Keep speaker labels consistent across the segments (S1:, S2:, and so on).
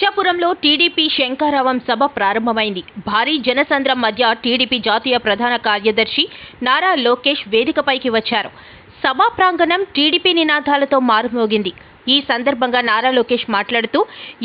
S1: ఇచ్చాపురంలో TDP శంకారావం సభ ప్రారంభమైంది. భారీ జనసంద్రం మధ్య టీడీపీ జాతీయ ప్రధాన కార్యదర్శి నారా లోకేష్ వేదికపైకి వచ్చారు. సభా ప్రాంగణం టీడీపీ నినాదాలతో మారుమోగింది. ఈ సందర్భంగా నారా లోకేష్ మాట్లాడుతూ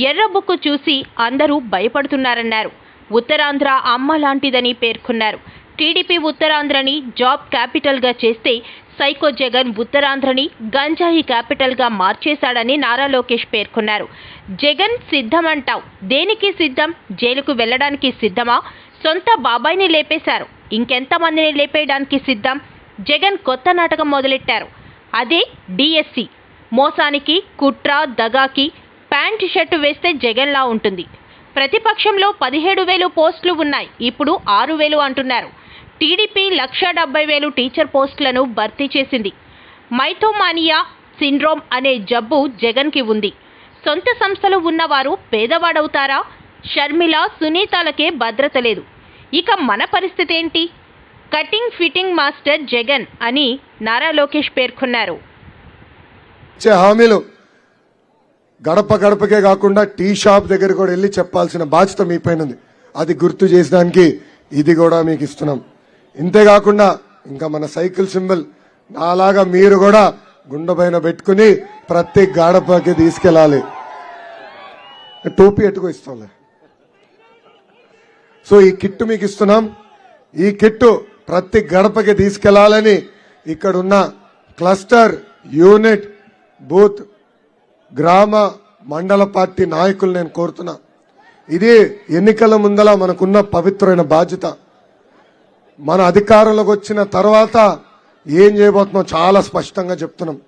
S1: ఎర్రబుక్కు చూసి అందరూ భయపడుతున్నారన్నారు. ఉత్తరాంధ్ర అమ్మ లాంటిదని పేర్కొన్నారు. టీడీపీ ఉత్తరాంధ్రని జాబ్ క్యాపిటల్గా చేస్తే సైకో జగన్ ఉత్తరాంధ్రని గంజాయి క్యాపిటల్గా మార్చేశాడని నారా లోకేష్ పేర్కొన్నారు. జగన్ సిద్ధమంటావు. దేనికి సిద్ధం? జైలుకు వెళ్ళడానికి సిద్ధమా? సొంత బాబాయిని లేపేశారు. ఇంకెంతమందిని లేపేయడానికి సిద్ధం? జగన్ కొత్త నాటకం మొదలెట్టారు. అదే డిఎస్సి మోసానికి కుట్ర దగాకి ప్యాంట్ షర్టు వేస్తే జగన్లా ఉంటుంది. ప్రతిపక్షంలో పదిహేడు వేలు పోస్టులు ఉన్నాయి. ఇప్పుడు ఆరు వేలు అంటున్నారు. టీడీపీ లక్ష డెబ్బై వేలు టీచర్ పోస్టులను భర్తీ చేసింది. మైథోమానియా సిండ్రోమ్ అనే జబ్బు జగన్కి ఉంది. సొంత సంస్థలు ఉన్నవారు పేదవాడవుతారా? షర్మిల సునీతాలకే భద్రత లేదు. ఇక మన పరిస్థితి ఏంటి? కటింగ్ ఫిట్టింగ్ మాస్టర్ జగన్ అని నారా లోకేష్ పేర్కొన్నారు.
S2: హామీలు గడప గడపకే కాకుండా టీ షాప్ దగ్గర కూడా వెళ్ళి చెప్పాల్సిన బాధ్యత మీ పైన ఉంది. అది గుర్తు చేసడానికి ఇది కూడా మీకు ఇస్తున్నాం. ఇంతేకాకుండా ఇంకా మన సైకిల్ సింబల్ నాలాగా మీరు కూడా గుండె పైన పెట్టుకుని ప్రతి గడపకి తీసుకెళ్ళాలి. టోపీ ఎట్టుకో ఇస్తాంలే. సో ఈ కిట్ మీకు ఇస్తున్నాం. ఈ కిట్టు ప్రతి గడపకి తీసుకెళ్ళాలని ఇక్కడున్న క్లస్టర్ యూనిట్ బూత్ గ్రామ మండల పార్టీ నాయకులు నేను కోరుతున్నా. ఇది ఎన్నికల ముందల మనకున్న పవిత్రమైన బాధ్యత. మన అధికారంలోకి వచ్చిన తర్వాత ఏం చేయబోతున్నాం? చాలా స్పష్టంగా చెప్తున్నాం.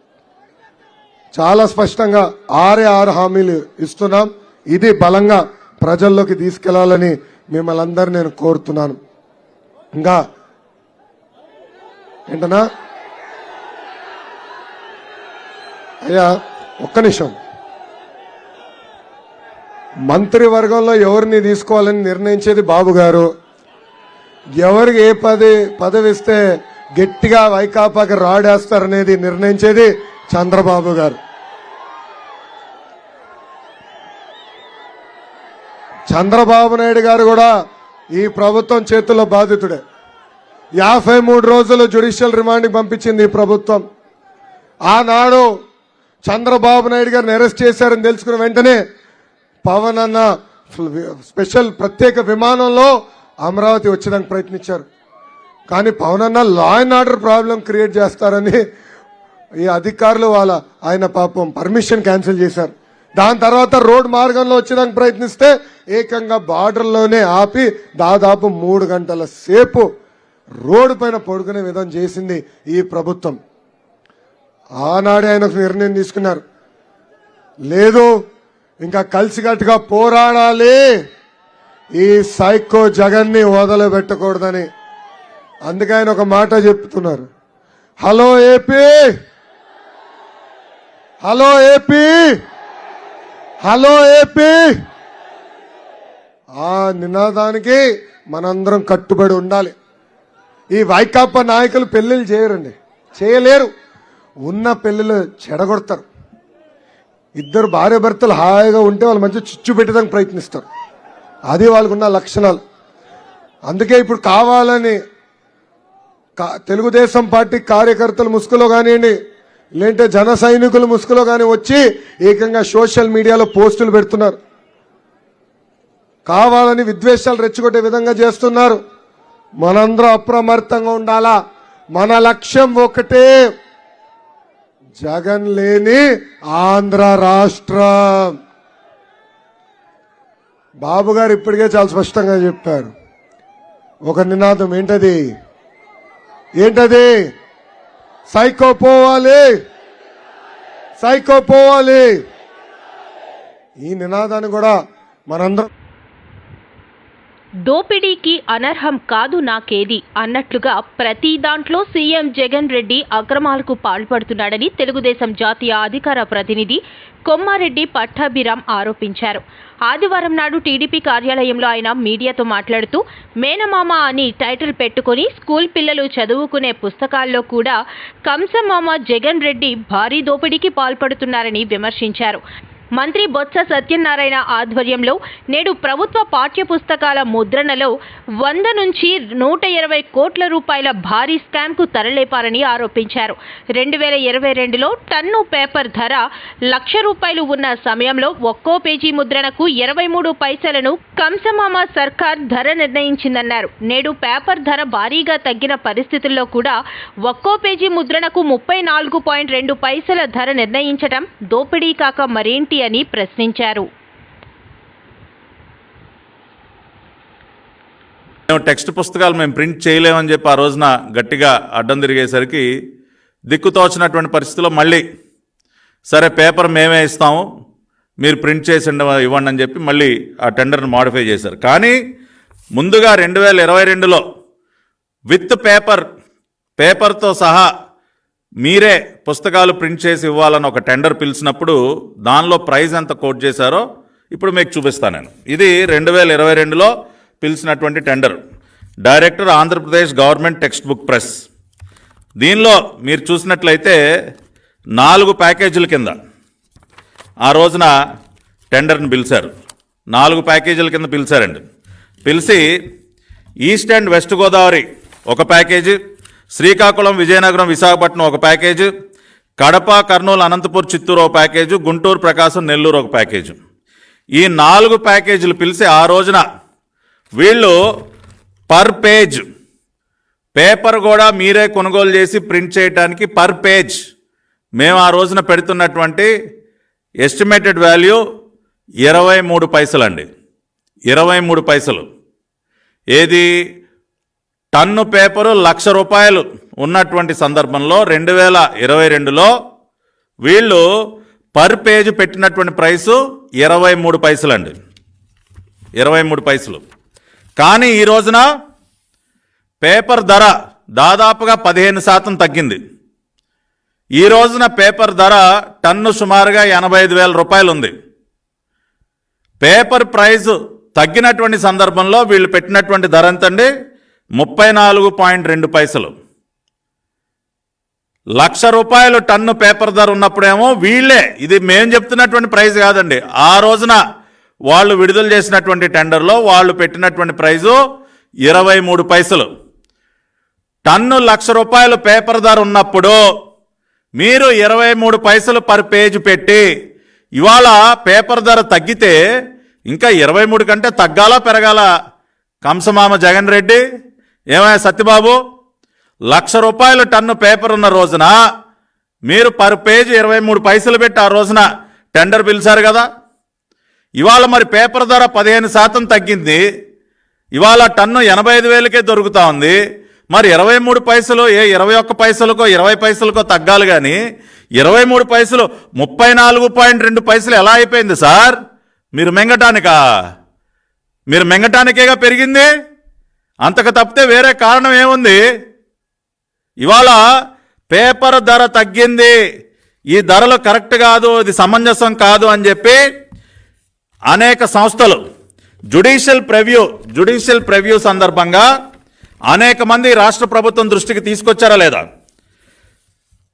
S2: చాలా స్పష్టంగా ఆరే ఆరు హామీలు ఇస్తున్నాం. ఇది బలంగా ప్రజల్లోకి తీసుకెళ్ళాలని మిమ్మల్ని అందరు నేను కోరుతున్నాను. ఇంకా ఏంటనా అయ్యా ఒక్క నిమిషం. మంత్రివర్గంలో ఎవరిని తీసుకోవాలని నిర్ణయించేది బాబు గారు? ఎవరికి ఏ పది పదవి ఇస్తే గట్టిగా వైకాపాకి రాడేస్తారనేది నిర్ణయించేది చంద్రబాబు గారు. చంద్రబాబు నాయుడు గారు కూడా ఈ ప్రభుత్వం చేతుల్లో బాధితుడే. యాభై మూడు రోజులు జ్యుడిషియల్ రిమాండ్కి పంపించింది ఈ ప్రభుత్వం. ఆనాడు చంద్రబాబు నాయుడు గారిని అరెస్ట్ చేశారని తెలుసుకున్న వెంటనే పవన్ అన్న స్పెషల్ ప్రత్యేక విమానంలో అమరావతి వచ్చేదానికి ప్రయత్నించారు. కానీ పవన్ అన్న law and order problem create చేస్తారని ఈ అధికారులు వాళ్ళ ఆయన పాపం పర్మిషన్ క్యాన్సిల్ చేశారు. దాని తర్వాత రోడ్ మార్గంలో వచ్చేదానికి ప్రయత్నిస్తే ఏకంగా బార్డర్లోనే ఆపి దాదాపు మూడు గంటల సేపు రోడ్డు పైన పడుకునే విధం చేసింది ఈ ప్రభుత్వం. ఆనాడే ఆయన నిర్ణయం తీసుకున్నారు. లేదు ఇంకా కలిసికట్టుగా పోరాడాలి. ఈ సైకో జగన్ని వదలబెట్టకూడదని అందుకే ఆయన ఒక మాట చెప్తున్నారు. Hello AP! Hello AP! Hello AP! ఆ నినాదానికి మనందరం కట్టుబడి ఉండాలి. ఈ వైకాపా నాయకులు పెళ్ళిళ్ళు చేయరండి. చేయలేరు. ఉన్న పెళ్ళిళ్ళు చెడగొడతారు. ఇద్దరు భార్య భర్తలు హాయిగా ఉంటే వాళ్ళు మంచి చిచ్చు పెట్టడానికి ప్రయత్నిస్తారు. అది వాళ్ళకున్న లక్షణాలు. అందుకే ఇప్పుడు కావాలని తెలుగుదేశం పార్టీ కార్యకర్తలు ముసుగులో కానివ్వండి లేదంటే జన సైనికులు ముసుగులో కానీ వచ్చి ఏకంగా సోషల్ మీడియాలో పోస్టులు పెడుతున్నారు. కావాలని విద్వేషాలు రెచ్చగొట్టే విధంగా చేస్తున్నారు. మనందరం అప్రమత్తంగా ఉండాలా? మన లక్ష్యం ఒకటే. జగన్ లేని ఆంధ్ర రాష్ట్రం. బాబు గారు ఇప్పటికే చాలా స్పష్టంగా చెప్పారు. ఒక నినాదం ఏంటది? ఏంటది? సైకో పోవాలి. సైకో పోవాలి. ఈ నినాదాన్ని కూడా మనందరం
S1: దోపిడీకి అనర్హం కాదు నాకేది అన్నట్లుగా ప్రతి దాంట్లో సీఎం జగన్ రెడ్డి అక్రమాలకు పాల్పడుతున్నాడని తెలుగుదేశం జాతీయ అధికార ప్రతినిధి కొమ్మారెడ్డి పట్టాభిరామ్ ఆరోపించారు. ఆదివారం నాడు టీడీపీ కార్యాలయంలో ఆయన మీడియాతో మాట్లాడుతూ మేనమామ అని టైటిల్ పెట్టుకుని స్కూల్ పిల్లలు చదువుకునే పుస్తకాల్లో కూడా కంసమామ జగన్ రెడ్డి భారీ దోపిడీకి పాల్పడుతున్నారని విమర్శించారు. మంత్రి బొత్స సత్యనారాయణ ఆధ్వర్యంలో నేడు ప్రభుత్వ పాఠ్యపుస్తకాల ముద్రణలో వంద నుంచి నూట ఇరవై కోట్ల రూపాయల భారీ స్కామ్కు తరలేపారని ఆరోపించారు. రెండు వేల ఇరవై రెండులో టన్ను పేపర్ ధర లక్ష రూపాయలు ఉన్న సమయంలో ఒక్కో పేజీ ముద్రణకు ఇరవై మూడు పైసలను కంసమామ సర్కార్ ధర నిర్ణయించిందన్నారు. నేడు పేపర్ ధర భారీగా తగ్గిన పరిస్థితుల్లో కూడా ఒక్కో పేజీ ముద్రణకు ముప్పై నాలుగు పాయింట్ రెండు పైసల ధర నిర్ణయించటం దోపిడీ కాక మరేంటి అని ప్రశ్నించారు.
S3: మేము టెక్స్ట్ పుస్తకాలు మేము ప్రింట్ చేయలేమని చెప్పి ఆ రోజున గట్టిగా అడ్డం తిరిగేసరికి దిక్కుతోచినటువంటి పరిస్థితిలో మళ్ళీ సరే పేపర్ మేమే ఇస్తాము మీరు ప్రింట్ చేసి ఉండ- ఇవ్వండి అని చెప్పి మళ్ళీ ఆ టెండర్ని మాడిఫై చేశారు. కానీ ముందుగా రెండు వేల ఇరవై రెండులో విత్ పేపర్ పేపర్తో సహా మీరే పుస్తకాలు ప్రింట్ చేసి ఇవ్వాలని ఒక టెండర్ పిలిచినప్పుడు దానిలో ప్రైజ్ ఎంత కోట్ చేశారో ఇప్పుడు మీకు చూపిస్తాను నేను. ఇది రెండు వేల ఇరవై రెండులో పిలిచినటువంటి tender. Director Andhra Pradesh government text book press. దీనిలో మీరు చూసినట్లయితే నాలుగు ప్యాకేజీల కింద ఆ రోజున టెండర్ని పిలిచారు. నాలుగు ప్యాకేజీల కింద పిలిచారండి. పిలిచి ఈస్ట్ అండ్ వెస్ట్ గోదావరి ఒక ప్యాకేజీ శ్రీకాకుళం విజయనగరం విశాఖపట్నం ఒక ప్యాకేజ్. కడప కర్నూలు అనంతపూర్ చిత్తూరు ఒక ప్యాకేజ్. గుంటూరు ప్రకాశం నెల్లూరు ఒక ప్యాకేజ్. ఈ నాలుగు ప్యాకేజీలు పిలిచి ఆ రోజున వీళ్ళు పర్ పేజ్. పేపర్ కూడా మీరే కొనుగోలు చేసి ప్రింట్ చేయడానికి పర్ పేజ్. మేము ఆ రోజున పెడుతున్నటువంటి ఎస్టిమేటెడ్ వాల్యూ ఇరవై మూడు పైసలండి. ఇరవై మూడు పైసలు. ఏది? టన్ను పేపరు లక్ష రూపాయలు ఉన్నటువంటి సందర్భంలో రెండు వేల ఇరవై రెండులో వీళ్ళు పర్ పేజ్ పెట్టినటువంటి ప్రైసు ఇరవై మూడు పైసలండి. ఇరవై మూడు పైసలు. కానీ ఈ రోజున పేపర్ ధర దాదాపుగా పదిహేను శాతం తగ్గింది. ఈ రోజున పేపర్ ధర టన్ను సుమారుగా ఎనభై ఐదు వేల రూపాయలు ఉంది పేపర్ ప్రైస్ తగ్గినటువంటి సందర్భంలో వీళ్ళు పెట్టినటువంటి ధర ఎంతండి? ముప్పై నాలుగు పాయింట్ రెండు పైసలు. లక్ష రూపాయలు టన్ను పేపర్ ధర ఉన్నప్పుడేమో వీళ్ళే ఇది మేము చెప్తున్నటువంటి ప్రైజ్ కాదండి. ఆ రోజున వాళ్ళు విడుదల చేసినటువంటి టెండర్లో వాళ్ళు పెట్టినటువంటి ప్రైజు ఇరవై మూడు పైసలు. టన్ను లక్ష రూపాయలు పేపర్ ధర ఉన్నప్పుడు మీరు ఇరవై మూడు పైసలు పర్ పేజ్ పెట్టి ఇవాళ పేపర్ ధర తగ్గితే ఇంకా ఇరవై మూడు కంటే తగ్గాలా పెరగాల? కంసమామ జగన్ రెడ్డి ఏమయ్యా సత్యబాబు? లక్ష రూపాయలు టన్ను పేపర్ ఉన్న రోజున మీరు పర్ పేజ్ ఇరవై మూడు పైసలు పెట్టి ఆ రోజున టెండర్ పిలిచారు కదా? ఇవాళ మరి పేపర్ ధర పదిహేను శాతం తగ్గింది. ఇవాళ టన్ను ఎనభై ఐదు వేలకే దొరుకుతా ఉంది. మరి ఇరవై మూడు పైసలు ఏ ఇరవై ఒక్క పైసలకో ఇరవై పైసలకో తగ్గాలి కానీ ఇరవై మూడు పైసలు ముప్పై నాలుగు పాయింట్ రెండు పైసలు ఎలా అయిపోయింది సార్? మీరు మెంగటానికా? మీరు మెంగటానికేగా పెరిగింది? అంతకు తప్పితే వేరే కారణం ఏముంది? ఇవాళ పేపర్ ధర తగ్గింది. ఈ ధరలు కరెక్ట్ కాదు ఇది సమంజసం కాదు అని చెప్పి అనేక సంస్థలు జుడిషియల్ ప్రివ్యూ జుడిషియల్ ప్రివ్యూ సందర్భంగా అనేక మంది రాష్ట్ర ప్రభుత్వం దృష్టికి తీసుకొచ్చారా లేదా?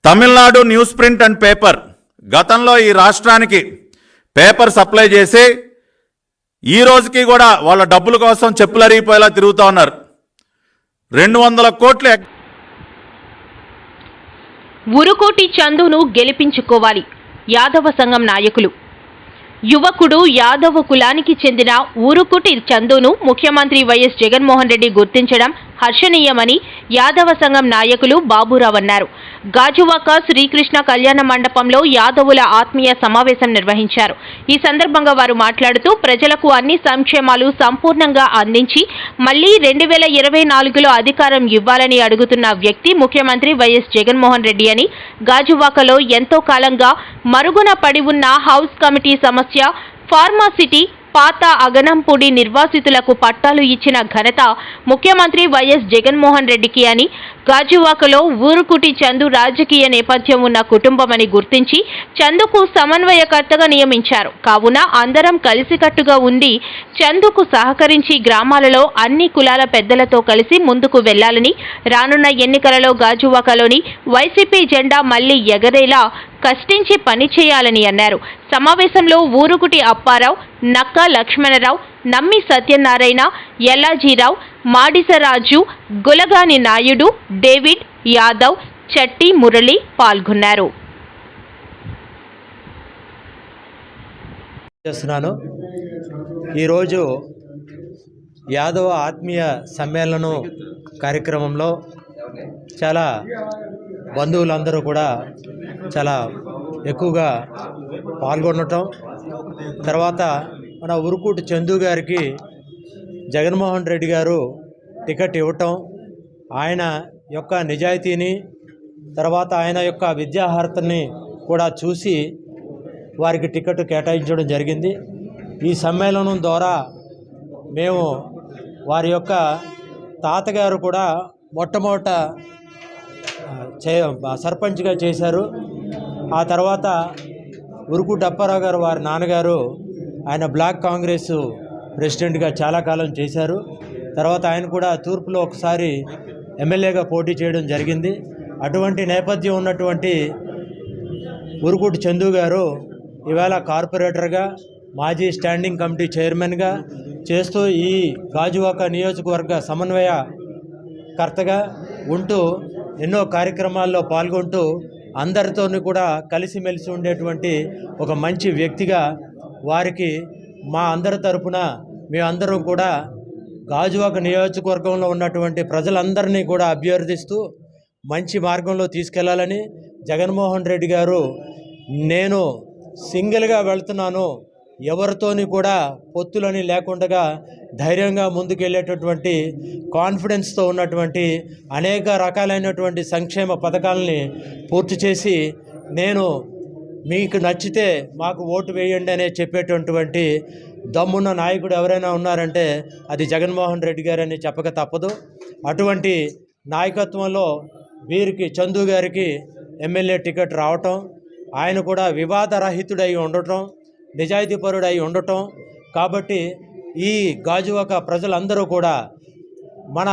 S3: Tamil Nadu news print and paper గతంలో ఈ రాష్ట్రానికి పేపర్ సప్లై చేసి ఈ రోజుకి కూడా వాళ్ళ డబ్బుల కోసం చెప్పులు అరిగిపోయేలా తిరుగుతూ ఉన్నారు. రెండు వందల కోట్లు
S1: ఉరుకోటి చందును గెలిపించుకోవాలి యాదవ సంఘం నాయకులు. యువకుడు యాదవ కులానికి చెందిన ఊరుకుటి చందును ముఖ్యమంత్రి వైఎస్ జగన్మోహన్ రెడ్డి గుర్తించడం హర్షణీయమని యాదవ సంఘం నాయకులు బాబురావు అన్నారు. గాజువాక శ్రీకృష్ణ కళ్యాణ మండపంలో యాదవుల ఆత్మీయ సమావేశం నిర్వహించారు. ఈ సందర్భంగా వారు మాట్లాడుతూ ప్రజలకు అన్ని సంక్షేమాలు సంపూర్ణంగా అందించి మళ్ళీ రెండు వేల ఇరవై నాలుగులో అధికారం ఇవ్వాలని అడుగుతున్న వ్యక్తి ముఖ్యమంత్రి వైఎస్ జగన్మోహన్ రెడ్డి అని గాజువాకలో ఎంతో కాలంగా మరుగున పడి ఉన్న హౌస్ కమిటీ సమస్య ఫార్మాసిటీ పాత అగనంపూడి నిర్వాసితులకు పట్టాలు ఇచ్చిన ఘనత ముఖ్యమంత్రి వైఎస్ జగన్మోహన్ రెడ్డికి అని గాజువాకలో ఊరుకుటి చందు రాజకీయ నేపథ్యం ఉన్న కుటుంబమని గుర్తించి చందుకు సమన్వయకర్తగా నియమించారు. కావున అందరం కలిసికట్టుగా ఉండి చందుకు సహకరించి గ్రామాలలో అన్ని కులాల పెద్దలతో కలిసి ముందుకు వెళ్ళాలని రానున్న ఎన్నికలలో గాజువాకలోని వైసీపీ జెండా మళ్ళీ ఎగరేలా కష్టించి పని చేయాలని అన్నారు. సమావేశంలో ఊరుగుటి అప్పారావు నక్క లక్ష్మణరావు నమ్మి సత్యనారాయణ ఎల్లాజీరావు మాడిసరాజు గులగాని నాయుడు డేవిడ్ యాదవ్ చట్టి మురళి పాల్గొన్నారు.
S4: చేస్తున్నాను. ఈరోజు యాదవ ఆత్మీయ సమ్మేళనం కార్యక్రమంలో చాలా బంధువులందరూ కూడా చాలా ఎక్కువగా పాల్గొనటం. తర్వాత మన ఉరుకుటి చందు గారికి జగన్మోహన్ రెడ్డి గారు టికెట్ ఇవ్వటం. ఆయన యొక్క నిజాయితీని తర్వాత ఆయన యొక్క విద్యార్హతని కూడా చూసి వారికి టికెట్ కేటాయించడం జరిగింది. ఈ సమ్మేళనం ద్వారా మేము వారి యొక్క తాతగారు కూడా మొట్టమొదట చే సర్పంచ్గా చేశారు. ఆ తర్వాత ఉరుకు అప్పారావు గారు వారి నాన్నగారు ఆయన బ్లాక్ కాంగ్రెస్ ప్రెసిడెంట్గా చాలా కాలం చేశారు. తర్వాత ఆయన కూడా తూర్పులో ఒకసారి ఎమ్మెల్యేగా పోటీ చేయడం జరిగింది. అటువంటి నేపథ్యం ఉన్నటువంటి ఉరుకుటి చందు గారు ఇవాళ కార్పొరేటర్గా మాజీ స్టాండింగ్ కమిటీ చైర్మన్గా చేస్తూ ఈ గాజువాక నియోజకవర్గ సమన్వయ కర్తగా ఉంటూ ఎన్నో కార్యక్రమాల్లో పాల్గొంటూ అందరితోని కూడా కలిసిమెలిసి ఉండేటువంటి ఒక మంచి వ్యక్తిగా వారికి మా అందరి తరపున మేమందరం కూడా గాజువాక నియోజకవర్గంలో ఉన్నటువంటి ప్రజలందరినీ కూడా అభ్యర్థిస్తూ మంచి మార్గంలో తీసుకెళ్ళాలని జగన్మోహన్ రెడ్డి గారు నేను సింగిల్గా వెళ్తున్నాను. ఎవరితోని కూడా పొత్తులని లేకుండా ధైర్యంగా ముందుకెళ్ళేటటువంటి కాన్ఫిడెన్స్తో ఉన్నటువంటి అనేక రకాలైనటువంటి సంక్షేమ పథకాలని పూర్తి చేసి నేను మీకు నచ్చితే మాకు ఓటు వేయండి అనే చెప్పేటటువంటి దమ్మున్న నాయకుడు ఎవరైనా ఉన్నారంటే అది జగన్మోహన్ రెడ్డి గారని చెప్పక తప్పదు. అటువంటి నాయకత్వంలో వీరికి చందు గారికి ఎమ్మెల్యే టికెట్ రావటం ఆయన కూడా వివాదరహితుడై ఉండటం నిజాయితీపరుడై ఉండటం. కాబట్టి ఈ గాజువాక ప్రజలందరూ కూడా మన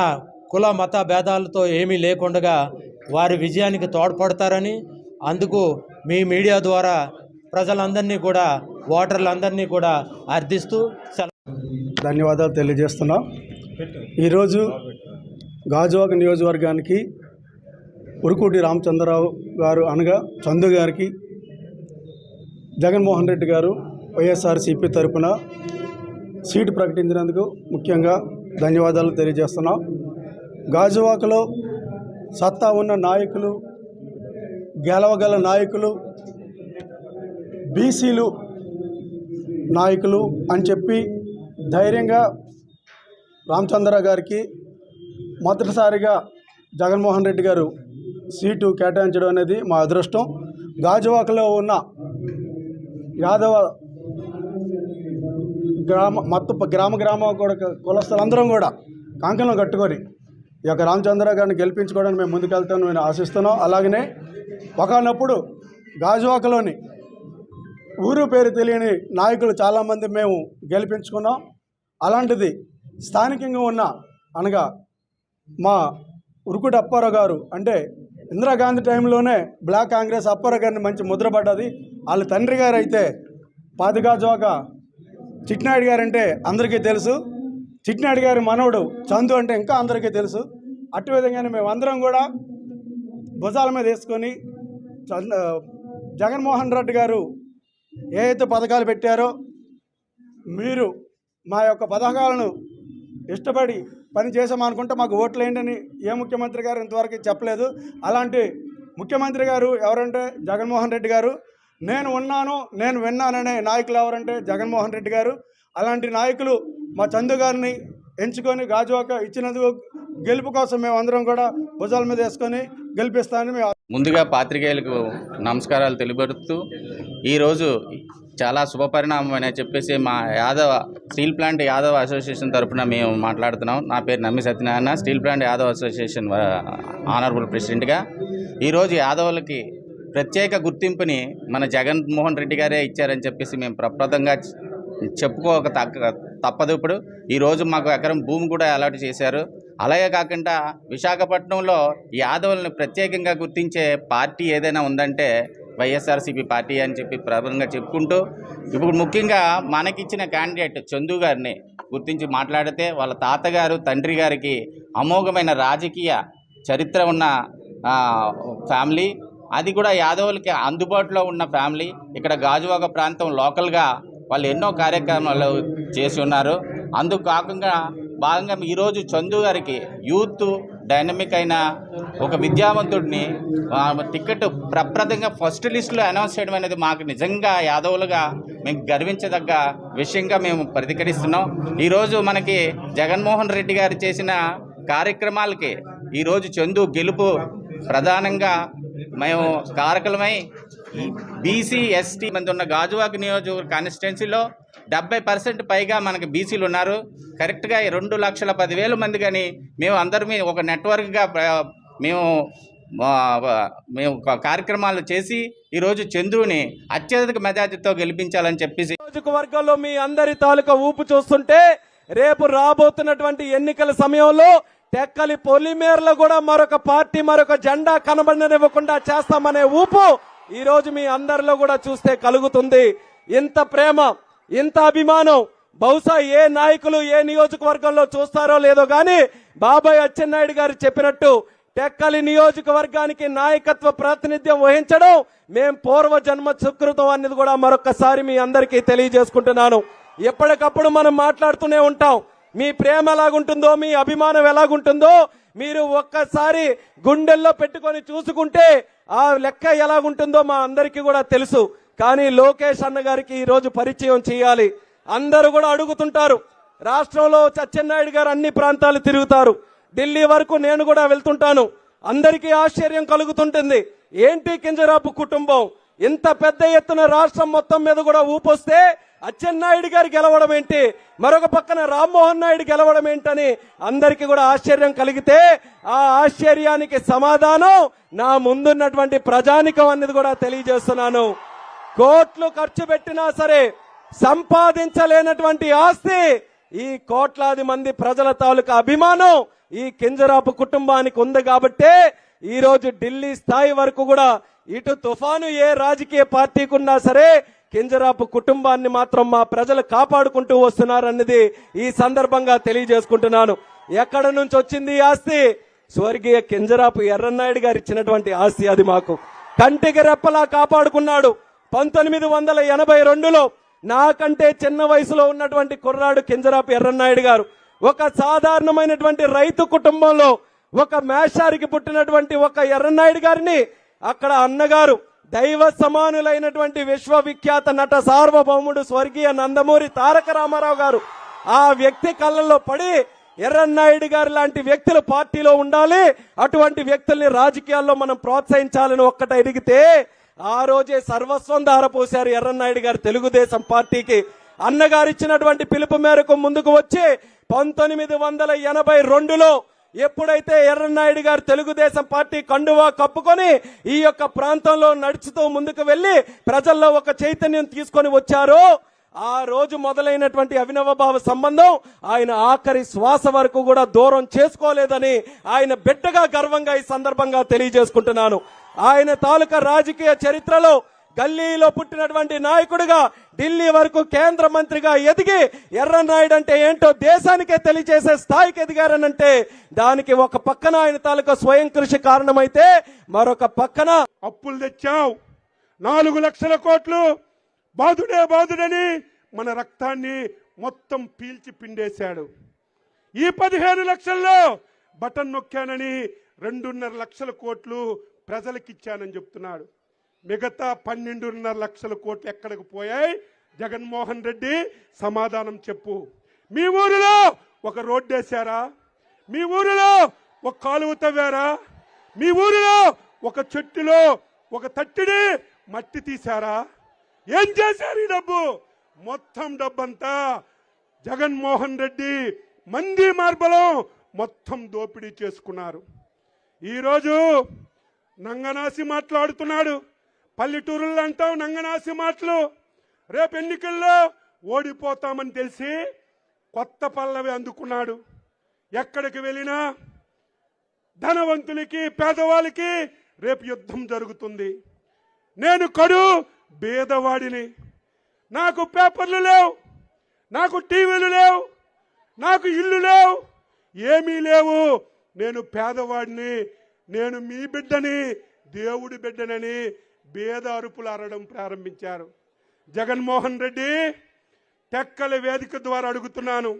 S4: కుల మత భేదాలతో ఏమీ లేకుండా వారి విజయానికి తోడ్పడతారని అందుకు మీ మీడియా ద్వారా ప్రజలందరినీ కూడా ఓటర్లందరినీ కూడా అర్థిస్తూ
S5: ధన్యవాదాలు తెలియజేస్తున్నాం. ఈరోజు గాజువాక నియోజకవర్గానికి ఉరుకుటి రామచంద్రరావు గారు అనగా చందు గారికి జగన్మోహన్ రెడ్డి గారు వైఎస్ఆర్సీపీ తరపున సీటు ప్రకటించినందుకు ముఖ్యంగా ధన్యవాదాలు తెలియజేస్తున్నాం. గాజువాకలో సత్తా ఉన్న నాయకులు గెలవగల నాయకులు బీసీలు నాయకులు అని చెప్పి ధైర్యంగా రామచంద్ర గారికి మొదటిసారిగా జగన్మోహన్ రెడ్డి గారు సీటు కేటాయించడం అనేది మా అదృష్టం. గాజువాకలో ఉన్న యాదవ గ్రామ మొత్తం గ్రామ గ్రామం కూడా కులస్తులందరం కూడా కాంకణం కట్టుకొని ఈ యొక్క రామచంద్ర గారిని గెలిపించుకోవడానికి మేము ముందుకెళ్తాను నేను ఆశిస్తున్నాం. అలాగనే ఒకనప్పుడు గాజువాకలోని ఊరు పేరు తెలియని నాయకులు చాలామంది మేము గెలిపించుకున్నాం. అలాంటిది స్థానికంగా ఉన్న అనగా మా ఉరుకుడు అప్పారావు గారు అంటే ఇందిరాగాంధీ టైంలోనే బ్లాక్ కాంగ్రెస్ అప్పారావు గారిని మంచి ముద్రపడ్డది వాళ్ళ తండ్రి గారు అయితే పాతిగాజోక చిట్నాయుడు గారు అంటే అందరికీ తెలుసు. చిట్నాయుడు గారి మనవడు చందు అంటే ఇంకా అందరికీ తెలుసు. అటు విధంగానే మేమందరం కూడా భుజాల మీద వేసుకొని చంద జగన్మోహన్ రెడ్డి గారు ఏ అయితే పథకాలు పెట్టారో మీరు మా యొక్క పథకాలను ఇష్టపడి పని చేసామనుకుంటే మాకు ఓట్లు ఏంటని ఏ ముఖ్యమంత్రి గారు ఇంతవరకు చెప్పలేదు. అలాంటి ముఖ్యమంత్రి గారు ఎవరంటే జగన్మోహన్ రెడ్డి గారు. నేను ఉన్నాను నేను విన్నాననే నాయకులు ఎవరంటే జగన్మోహన్ రెడ్డి గారు. అలాంటి నాయకులు మా చందు గారిని ఎంచుకొని గాజువాక ఇచ్చినందుకు గెలుపు కోసం మేము అందరం కూడా భుజాల మీద వేసుకొని గెలిపిస్తామని మేము
S6: ముందుగా పాత్రికేయులకు నమస్కారాలు తెలియబడుతూ ఈరోజు చాలా శుభపరిణామం అని చెప్పేసి మా Yadava steel plant Yadava association తరఫున మేము మాట్లాడుతున్నాం. నా పేరు Nammi Satyanarayana steel plant Yadava association honourable ప్రెసిడెంట్గా. ఈరోజు యాదవులకి ప్రత్యేక గుర్తింపుని మన జగన్మోహన్ రెడ్డి గారే ఇచ్చారని చెప్పేసి మేము ప్రప్రదంగా చెప్పుకోక తప్పదు ఇప్పుడు. ఈరోజు మాకు ఎకరం భూమి కూడా అలాట్ చేశారు. అలాగే కాకుండా విశాఖపట్నంలో యాదవులను ప్రత్యేకంగా గుర్తించే పార్టీ ఏదైనా ఉందంటే వైఎస్ఆర్సీపీ పార్టీ అని చెప్పి ప్రబలంగా చెప్పుకుంటూ ఇప్పుడు ముఖ్యంగా మనకిచ్చిన క్యాండిడేట్ చందు గారిని గుర్తించి మాట్లాడితే వాళ్ళ తాతగారు తండ్రి గారికి అమోఘమైన రాజకీయ చరిత్ర ఉన్న ఫ్యామిలీ అది కూడా యాదవులకి అందుబాటులో ఉన్న ఫ్యామిలీ. ఇక్కడ గాజువాక ప్రాంతం లోకల్గా వాళ్ళు ఎన్నో కార్యక్రమాలు చేసి ఉన్నారు. అందుకు కాకుండా భాగంగా ఈరోజు చందు గారికి యూత్ డైనమిక్ అయిన ఒక విద్యావంతుడిని టికెట్ ప్రప్రదంగా ఫస్ట్ లిస్టులో అనౌన్స్ చేయడం అనేది మాకు నిజంగా యాదవులుగా మేము గర్వించదగ్గ విషయంగా మేము ప్రతికరిస్తున్నాం. ఈరోజు మనకి జగన్మోహన్ రెడ్డి గారు చేసిన కార్యక్రమాలకి ఈరోజు చందు గెలుపు ప్రధానంగా మేము కారకులమై బీసీ ఎస్టీ మంది ఉన్న గాజువాక నియోజకవర్గ కాన్స్టిట్యున్సీలో డెబ్బై పర్సెంట్ పైగా మనకి బీసీలు ఉన్నారు. కరెక్ట్గా రెండు లక్షల పదివేల మంది కానీ మేము అందరం ఒక నెట్వర్క్గా మేము మేము కార్యక్రమాలు చేసి ఈరోజు చంద్రుని అత్యధిక మెజార్టీతో గెలిపించాలని చెప్పేసి
S7: నియోజకవర్గంలో మీ అందరి తాలూకా ఊపు చూస్తుంటే రేపు రాబోతున్నటువంటి ఎన్నికల సమయంలో టెక్కలి పొలిమేరలో కూడా మరొక పార్టీ మరొక జెండా కనబడనివ్వకుండా చేస్తామనే ఊపు ఈ రోజు మీ అందరిలో కూడా చూస్తే కలుగుతుంది. ఇంత ప్రేమ ఇంత అభిమానం బహుశా ఏ నాయకులు ఏ నియోజకవర్గంలో చూస్తారో లేదో గాని బాబాయ్ అచ్చెన్నాయుడు గారు చెప్పినట్టు టెక్కలి నియోజకవర్గానికి నాయకత్వ ప్రాతినిధ్యం వహించడం మేం పూర్వ జన్మ సుకృతం అనేది కూడా మరొకసారి మీ అందరికీ తెలియజేసుకుంటున్నాను. ఎప్పటికప్పుడు మనం మాట్లాడుతూనే ఉంటాం. మీ ప్రేమ ఎలాగుంటుందో మీ అభిమానం ఎలాగుంటుందో మీరు ఒక్కసారి గుండెల్లో పెట్టుకొని చూసుకుంటే ఆ లెక్క ఎలాగుంటుందో మా అందరికీ కూడా తెలుసు. కానీ లోకేష్ అన్న గారికి ఈ రోజు పరిచయం చేయాలి. అందరూ కూడా అడుగుతుంటారు. రాష్ట్రంలో సత్యనాయుడు గారు అన్ని ప్రాంతాలు తిరుగుతారు. ఢిల్లీ వరకు నేను కూడా వెళ్తుంటాను. అందరికీ ఆశ్చర్యం కలుగుతుంటుంది. ఏంటి కింజరాపు కుటుంబం? ఇంత పెద్ద ఎత్తున రాష్ట్రం మొత్తం మీద కూడా ఊపొస్తే అచ్చెన్నాయుడు గారు గెలవడం ఏంటి? మరొక పక్కన రామ్మోహన్ నాయుడు గెలవడం ఏంటని అందరికీ కూడా ఆశ్చర్యం కలిగితే ఆ ఆశ్చర్యానికి సమాధానం నా ముందున్నటువంటి ప్రజానికం అనేది కూడా తెలియజేస్తున్నాను. కోట్లు ఖర్చు పెట్టినా సరే సంపాదించలేనటువంటి ఆస్తి ఈ కోట్లాది మంది ప్రజల తాలూకా అభిమానం ఈ కింజరాపు కుటుంబానికి ఉంది కాబట్టే ఈరోజు ఢిల్లీ స్థాయి వరకు కూడా ఇటు తుఫాను ఏ రాజకీయ పార్టీకున్నా సరే కింజరాపు కుటుంబాన్ని మాత్రం మా ప్రజలు కాపాడుకుంటూ వస్తున్నారన్నది ఈ సందర్భంగా తెలియజేసుకుంటున్నాను. ఎక్కడ నుంచి వచ్చింది ఈ ఆస్తి? స్వర్గీయ కింజరాపు ఎర్రన్నాయుడు గారు ఇచ్చినటువంటి ఆస్తి అది మాకు. కంటికి రెప్పలా కాపాడుకున్నాడు. పంతొమ్మిది వందల ఎనభై రెండులో నాకంటే చిన్న వయసులో ఉన్నటువంటి కుర్రాడు కింజరాపు ఎర్రన్నాయుడు గారు. ఒక సాధారణమైనటువంటి రైతు కుటుంబంలో ఒక మేషారికి పుట్టినటువంటి ఒక ఎర్రన్నాయుడు గారిని అక్కడ అన్నగారు దైవ సమానులైనటువంటి విశ్వవిఖ్యాత నట సార్వభౌముడు స్వర్గీయ నందమూరి తారక రామారావు గారు ఆ వ్యక్తి కళ్ళల్లో పడి ఎర్రన్నాయుడు గారు లాంటి వ్యక్తులు పార్టీలో ఉండాలి. అటువంటి వ్యక్తుల్ని రాజకీయాల్లో మనం ప్రోత్సహించాలని ఒక్కట ఎదిగితే ఆ రోజే సర్వస్వం ధారపోశారు ఎర్రన్నాయుడు గారు తెలుగుదేశం పార్టీకి. అన్నగారు ఇచ్చినటువంటి పిలుపు మేరకు ముందుకు వచ్చి పంతొమ్మిది వందల ఎనభై రెండులో ఎప్పుడైతే ఎర్రనాయుడు గారు తెలుగుదేశం పార్టీ కండువా కప్పుకొని ఈ యొక్క ప్రాంతంలో నడుచుతూ ముందుకు వెళ్ళి ప్రజల్లో ఒక చైతన్యం తీసుకొని వచ్చారో ఆ రోజు మొదలైనటువంటి అవినవ భావ సంబంధం ఆయన ఆఖరి శ్వాస వరకు కూడా దూరం చేసుకోలేదని ఆయన బిడ్డగా గర్వంగా ఈ సందర్భంగా తెలియజేసుకుంటున్నాను. ఆయన తాలూకా రాజకీయ చరిత్రలో గల్లీలో పుట్టినటువంటి నాయకుడిగా ఢిల్లీ వరకు కేంద్ర మంత్రిగా ఎదిగి ఎర్రనాయుడు అంటే ఏంటో దేశానికే తెలియజేసే స్థాయికి ఎదిగారనంటే దానికి ఒక పక్కన ఆయన తాలూకా స్వయం కృషి కారణమైతే మరొక పక్కన
S8: అప్పులు తెచ్చావు. నాలుగు లక్షల కోట్లు బాధుడే బాధుడని మన రక్తాన్ని మొత్తం పీల్చి పిండేశాడు. ఈ పదిహేను లక్షల్లో బటన్ నొక్కానని రెండున్నర లక్షల కోట్లు ప్రజలకిచ్చానని చెప్తున్నాడు. మిగతా పన్నెండున్నర లక్షల కోట్లు ఎక్కడికి పోయాయి? జగన్మోహన్ రెడ్డి సమాధానం చెప్పు. మీ ఊరిలో ఒక రోడ్డు వేశారా? మీ ఊరిలో ఒక కాలువ తవ్వారా? మీ ఊరిలో ఒక చెట్టులో ఒక తట్టిడి మట్టి తీశారా? ఏం చేశారు ఈ డబ్బు? మొత్తం డబ్బంతా జగన్మోహన్ రెడ్డి మంది మార్బలం మొత్తం దోపిడీ చేసుకున్నారు. ఈరోజు నంగనాసి మాట్లాడుతున్నాడు. పల్లెటూరుల్లో అంటాం నంగనాసి మాటలు. రేపు ఎన్నికల్లో ఓడిపోతామని తెలిసి కొత్త పల్లవి అందుకున్నాడు. ఎక్కడికి వెళ్ళినా ధనవంతులకి పేదవాళ్ళకి రేపు యుద్ధం జరుగుతుంది. నేను కడు బేదవాడిని. నాకు పేపర్లు లేవు నాకు టీవీలు లేవు నాకు ఇల్లు లేవు ఏమీ లేవు. నేను పేదవాడిని నేను మీ బిడ్డని దేవుడి బిడ్డనని బేద అరుపులు అరడం ప్రారంభించారు. జగన్మోహన్ రెడ్డి టెక్కల వేదిక ద్వారా అడుగుతున్నాను.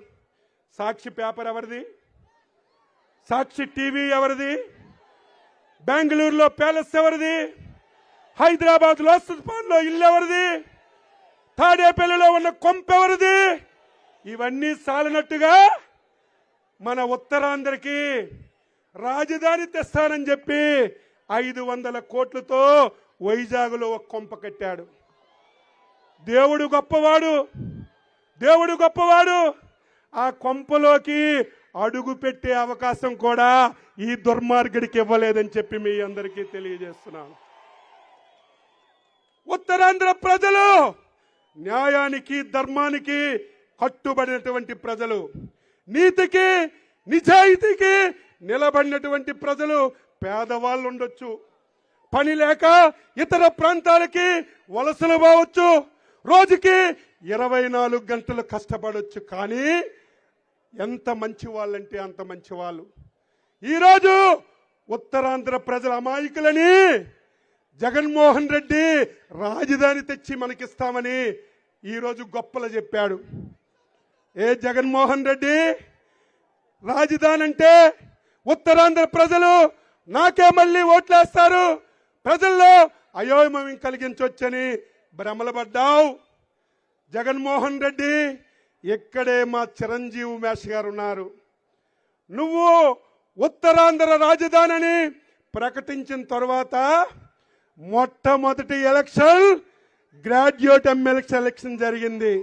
S8: సాక్షి పేపర్ ఎవరిది? సాక్షి టీవీ ఎవరిది? బెంగళూరులో ప్యాలెస్ ఎవరిది? హైదరాబాద్లో లో ఇల్లు ఎవరిది? తాడేపల్లిలో ఉన్న కొంపెవరిది ఇవన్నీ సాలినట్టుగా మన ఉత్తరాంధ్రకి రాజధాని తెస్తానని చెప్పి ఐదు వందల కోట్లతో వైజాగ్లో ఒక కొంప కట్టాడు. దేవుడు గొప్పవాడు. దేవుడు గొప్పవాడు. ఆ కొంపలోకి అడుగు పెట్టే అవకాశం కూడా ఈ దుర్మార్గుడికి ఇవ్వలేదని చెప్పి మీ అందరికీ తెలియజేస్తున్నాను. ఉత్తరాంధ్ర ప్రజలు న్యాయానికి ధర్మానికి కట్టుబడినటువంటి ప్రజలు నీతికి నిజాయితీకి నిలబడినటువంటి ప్రజలు పేదవాళ్ళు ఉండొచ్చు. పని లేక ఇతర ప్రాంతాలకి వలసలు పోవచ్చు. రోజుకి ఇరవై నాలుగు గంటలు కష్టపడవచ్చు కానీ ఎంత మంచి వాళ్ళంటే అంత మంచి వాళ్ళు ఈరోజు ఉత్తరాంధ్ర ప్రజల అమాయకులని జగన్మోహన్ రెడ్డి రాజధాని తెచ్చి మనకిస్తామని ఈరోజు గొప్పలు చెప్పాడు. ఏ జగన్మోహన్ రెడ్డి? రాజధాని అంటే ఉత్తరాంధ్ర ప్రజలు నాకే మళ్ళీ ఓట్లేస్తారు. ప్రజల్లో అయోమయం కలిగించవచ్చని భ్రమలపడ్డావు జగన్మోహన్ రెడ్డి ఇక్కడే మా చిరంజీవి మేష్ గారు ఉన్నారు. నువ్వు ఉత్తరాంధ్ర రాజధానిని ప్రకటించిన తర్వాత మొట్టమొదటి ఎలక్షన్ గ్రాడ్యుయేట్ ఎమ్మెల్సీ ఎలక్షన్ జరిగింది.